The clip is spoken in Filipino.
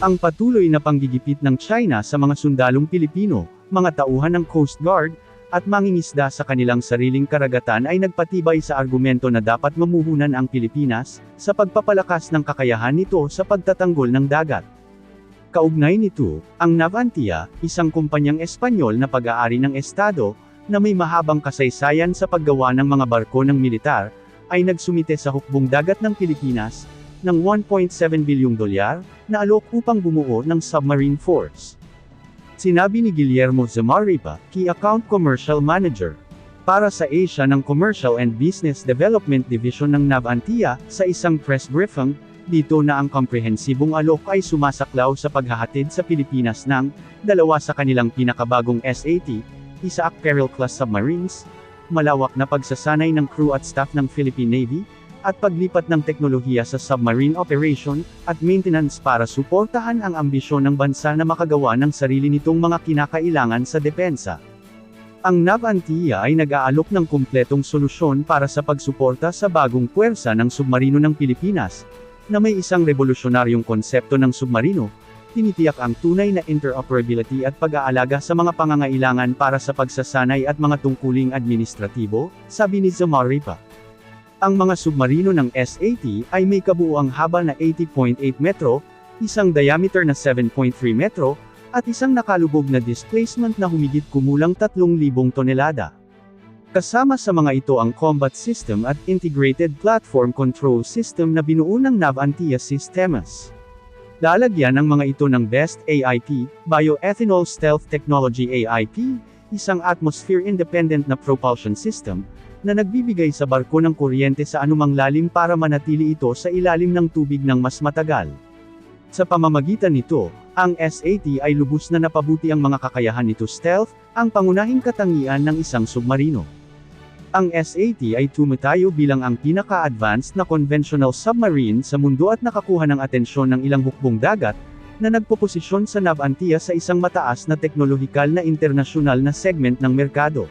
Ang patuloy na panggigipit ng China sa mga sundalong Pilipino, mga tauhan ng Coast Guard, at mangingisda sa kanilang sariling karagatan ay nagpatibay sa argumento na dapat mamuhunan ang Pilipinas, sa pagpapalakas ng kakayahan nito sa pagtatanggol ng dagat. Kaugnay nito, ang Navantia, isang kumpanyang Espanyol na pag-aari ng Estado, na may mahabang kasaysayan sa paggawa ng mga barko ng militar, ay nagsumite sa hukbong dagat ng Pilipinas, ng 1.7 bilyong dolyar, na alok upang bumuo ng submarine force. Sinabi ni Guillermo Zamaripa, Key Account Commercial Manager, para sa Asia ng Commercial and Business Development Division ng Navantia, sa isang press briefing, dito na ang komprehensibong alok ay sumasaklaw sa paghahatid sa Pilipinas ng, dalawa sa kanilang pinakabagong SAT, Isaac Peril Class Submarines, malawak na pagsasanay ng crew at staff ng Philippine Navy, at paglipat ng teknolohiya sa submarine operation, at maintenance para suportahan ang ambisyon ng bansa na makagawa ng sarili nitong mga kinakailangan sa depensa. Ang Navantia ay nag-aalok ng kumpletong solusyon para sa pagsuporta sa bagong puwersa ng submarino ng Pilipinas, na may isang revolusyonaryong konsepto ng submarino, tinitiyak ang tunay na interoperability at pag-aalaga sa mga pangangailangan para sa pagsasanay at mga tungkuling administratibo, sabi ni Zamaripa. Ang mga submarino ng SAT ay may kabuuang haba na 80.8 metro, isang diameter na 7.3 metro, at isang nakalubog na displacement na humigit kumulang 3,000 tonelada. Kasama sa mga ito ang combat system at integrated platform control system na binuo ng Navantia Systems. Lalagyan ng mga ito ng BEST AIP, Bioethanol Stealth Technology AIP, isang atmosphere-independent na propulsion system, na nagbibigay sa barko ng kuryente sa anumang lalim para manatili ito sa ilalim ng tubig ng mas matagal. Sa pamamagitan nito, ang SAT ay lubos na napabuti ang mga kakayahan nito stealth, ang pangunahing katangian ng isang submarino. Ang SAT ay tumatayo bilang ang pinaka-advanced na conventional submarine sa mundo at nakakuha ng atensyon ng ilang hukbong dagat, na nagpoposisyon sa Navantia sa isang mataas na teknolohikal na internasyonal na segment ng merkado.